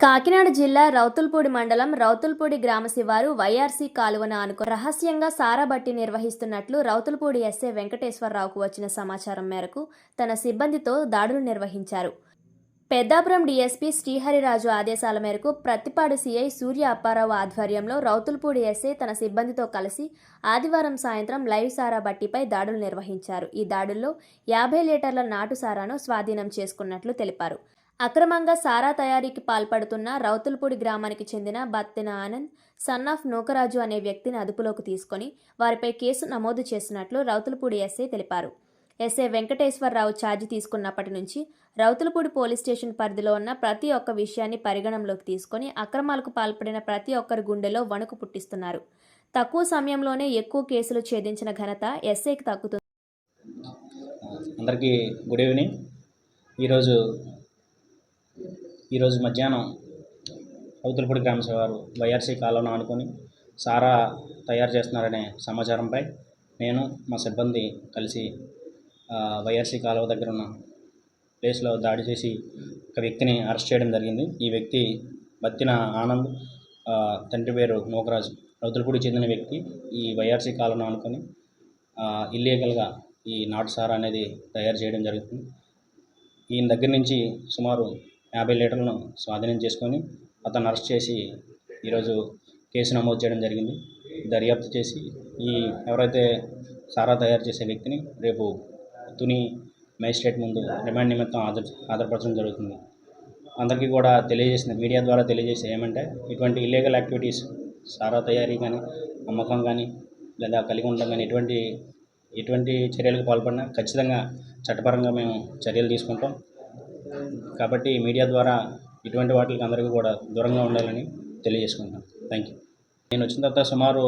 కాకినాడ జిల్లా రౌతుల్పూడి మండలం రౌతుల్పూడి గ్రామ శివారు వైఆర్సీ కాలువన ఆనుకో రహస్యంగా సారాబట్టి నిర్వహిస్తున్నట్లు రౌతుల్పూడి ఎస్ఏ వెంకటేశ్వరరావుకు వచ్చిన సమాచారం మేరకు తన సిబ్బందితో దాడులు నిర్వహించారు. పెద్దాపురం డీఎస్పీ శ్రీహరిరాజు ఆదేశాల మేరకు ప్రత్తిపాడు సీఐ సూర్య అప్పారావు ఆధ్వర్యంలో రౌతుల్పూడి ఎస్ఏ తన సిబ్బందితో కలిసి ఆదివారం సాయంత్రం లైవ్ సారా బట్టిపై దాడులు నిర్వహించారు. ఈ దాడుల్లో యాభై లీటర్ల నాటు సారాను స్వాధీనం చేసుకున్నట్లు తెలిపారు. అక్రమంగా సారా తయారీకి పాల్పడుతున్న రౌతులపూడి గ్రామానికి చెందిన బత్తెన ఆనంద్ సన్ ఆఫ్ నూకరాజు అనే వ్యక్తిని అదుపులోకి తీసుకొని వారిపై కేసు నమోదు చేసినట్లు రౌతులపూడి ఎస్ఐ తెలిపారు. ఎస్ఐ వెంకటేశ్వరరావు ఛార్జీ తీసుకున్నప్పటి నుంచి రౌతులపూడి పోలీస్ స్టేషన్ పరిధిలో ఉన్న ప్రతి ఒక్క విషయాన్ని పరిగణనలోకి తీసుకొని అక్రమాలకు పాల్పడిన ప్రతి ఒక్కరి గుండెలో వణుకు పుట్టిస్తున్నారు. తక్కువ సమయంలోనే ఎక్కువ కేసులు ఛేదించిన ఘనత ఎస్ఐకి తగ్గుతుంది. అందరికీ గుడ్ ఈవినింగ్. ఈరోజు ఈరోజు మధ్యాహ్నం అవతులపూడి గ్రామ వారు వైఆర్సీ కాలంలో ఆనుకొని సారా తయారు చేస్తున్నారనే సమాచారంపై నేను మా సిబ్బంది కలిసి వైఆర్సీ కాలువ దగ్గర ఉన్న ప్లేస్లో దాడి చేసి ఒక వ్యక్తిని అరెస్ట్ చేయడం జరిగింది. ఈ వ్యక్తి బత్తిన ఆనంద్ తండ్రి పేరు నోకరాజు రౌతులపూడి చెందిన వ్యక్తి ఈ వైఆర్సీ కాలంలో ఆనుకొని ఇల్లీగల్గా ఈ నాటు సారా అనేది తయారు చేయడం జరుగుతుంది. ఈయన దగ్గర నుంచి సుమారు యాభై లీటర్లను స్వాధీనం చేసుకొని అతను అరెస్ట్ చేసి ఈరోజు కేసు నమోదు చేయడం జరిగింది. దర్యాప్తు చేసి ఈ ఎవరైతే సారా తయారు చేసే వ్యక్తిని రేపు తుని మేజిస్ట్రేట్ ముందు రిమాండ్ నిమిత్తం హాజరు హాజరుపరచడం జరుగుతుంది. అందరికీ కూడా తెలియజేసింది మీడియా ద్వారా తెలియజేసి ఏమంటే ఇటువంటి ఇల్లీగల్ యాక్టివిటీస్ సారా తయారీ కానీ అమ్మకం కానీ లేదా కలిగి ఉండడం కానీ ఎటువంటి ఎటువంటి చర్యలకు పాల్పడినా ఖచ్చితంగా చట్టపరంగా మేము చర్యలు తీసుకుంటాం. కాబట్టి మీడియా ద్వారా ఇటువంటి వాటికి అందరికీ కూడా దూరంగా ఉండాలని తెలియజేసుకుంటాం థ్యాంక్ యూ నేను వచ్చిన తర్వాత సుమారు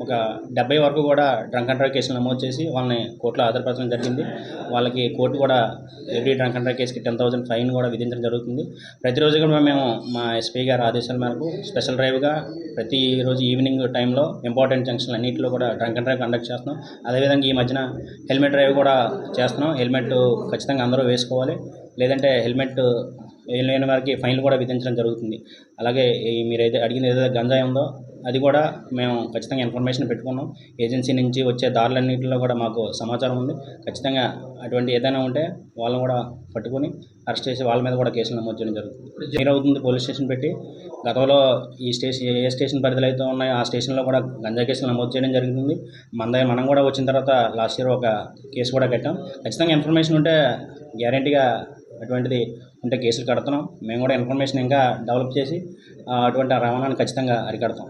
ఒక డెబ్బై వరకు కూడా డ్రంక్ అండ్ డ్రైవ్ కేసులు నమోదు చేసి వాళ్ళని కోర్టులో హాజరుపరచడం జరిగింది. వాళ్ళకి కోర్టు కూడా ఎవ్రీ డ్రంక్ అండ్ డ్రైవ్ కేసుకి టెన్ థౌసండ్ ఫైన్ కూడా విధించడం జరుగుతుంది. ప్రతిరోజు కూడా మేము మా ఎస్పీ గారి ఆదేశాల మేరకు స్పెషల్ డ్రైవ్గా ప్రతిరోజు ఈవినింగ్ టైంలో ఇంపార్టెంట్ జంక్షన్లు అన్నింటిలో కూడా డ్రంక్ అండ్ డ్రైవ్ కండక్ట్ చేస్తున్నాం. అదేవిధంగా ఈ మధ్యన హెల్మెట్ డ్రైవ్ కూడా చేస్తున్నాం. హెల్మెట్ ఖచ్చితంగా అందరూ వేసుకోవాలి. లేదంటే హెల్మెట్ లేని వారికి ఫైన్లు కూడా విధించడం జరుగుతుంది. అలాగే మీరైతే అడిగిన ఏదైతే గంజాయి ఉందో అది కూడా మేము ఖచ్చితంగా ఇన్ఫర్మేషన్ పెట్టుకున్నాం. ఏజెన్సీ నుంచి వచ్చే దారులన్నింటిలో కూడా మాకు సమాచారం ఉంది. ఖచ్చితంగా అటువంటి ఏదైనా ఉంటే వాళ్ళని కూడా పట్టుకొని అరెస్ట్ చేసి వాళ్ళ మీద కూడా కేసులు నమోదు చేయడం జరుగుతుంది. క్లియర్ అవుతుంది పోలీస్ స్టేషన్ పెట్టి. గతంలో ఈ స్టేషన్ ఏ స్టేషన్ పరిధిలో అయితే ఉన్నాయో ఆ స్టేషన్లో కూడా గంజా కేసులు నమోదు చేయడం జరుగుతుంది. మన మనం కూడా వచ్చిన తర్వాత లాస్ట్ ఇయర్ ఒక కేసు కూడా కట్టాం. ఖచ్చితంగా ఇన్ఫర్మేషన్ ఉంటే గ్యారంటీగా అటువంటిది ఉంటే కేసులు కడుతున్నాం. మేము కూడా ఇన్ఫర్మేషన్ ఇంకా డెవలప్ చేసి అటువంటి రవాణాను రవాణాన్ని ఖచ్చితంగా అరికడతాం.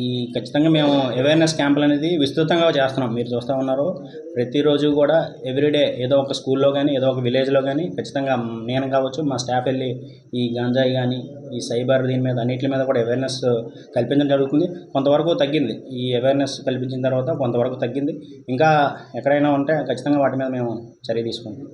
ఈ ఖచ్చితంగా మేము అవేర్నెస్ క్యాంపులు అనేది విస్తృతంగా చేస్తున్నాం. మీరు చూస్తూ ఉన్నారు ప్రతిరోజు కూడా ఎవ్రీడే ఏదో ఒక స్కూల్లో కానీ ఏదో ఒక విలేజ్లో కానీ ఖచ్చితంగా నేను కావచ్చు మా స్టాఫ్ వెళ్ళి ఈ గాంజాయి కానీ ఈ సైబర్ దీని మీద అన్నిటి మీద కూడా అవేర్నెస్ కల్పించడం జరుగుతుంది. కొంతవరకు తగ్గింది. ఈ అవేర్నెస్ కల్పించిన తర్వాత కొంతవరకు తగ్గింది. ఇంకా ఎక్కడైనా ఉంటే ఖచ్చితంగా వాటి మీద మేము చర్య తీసుకుంటాం.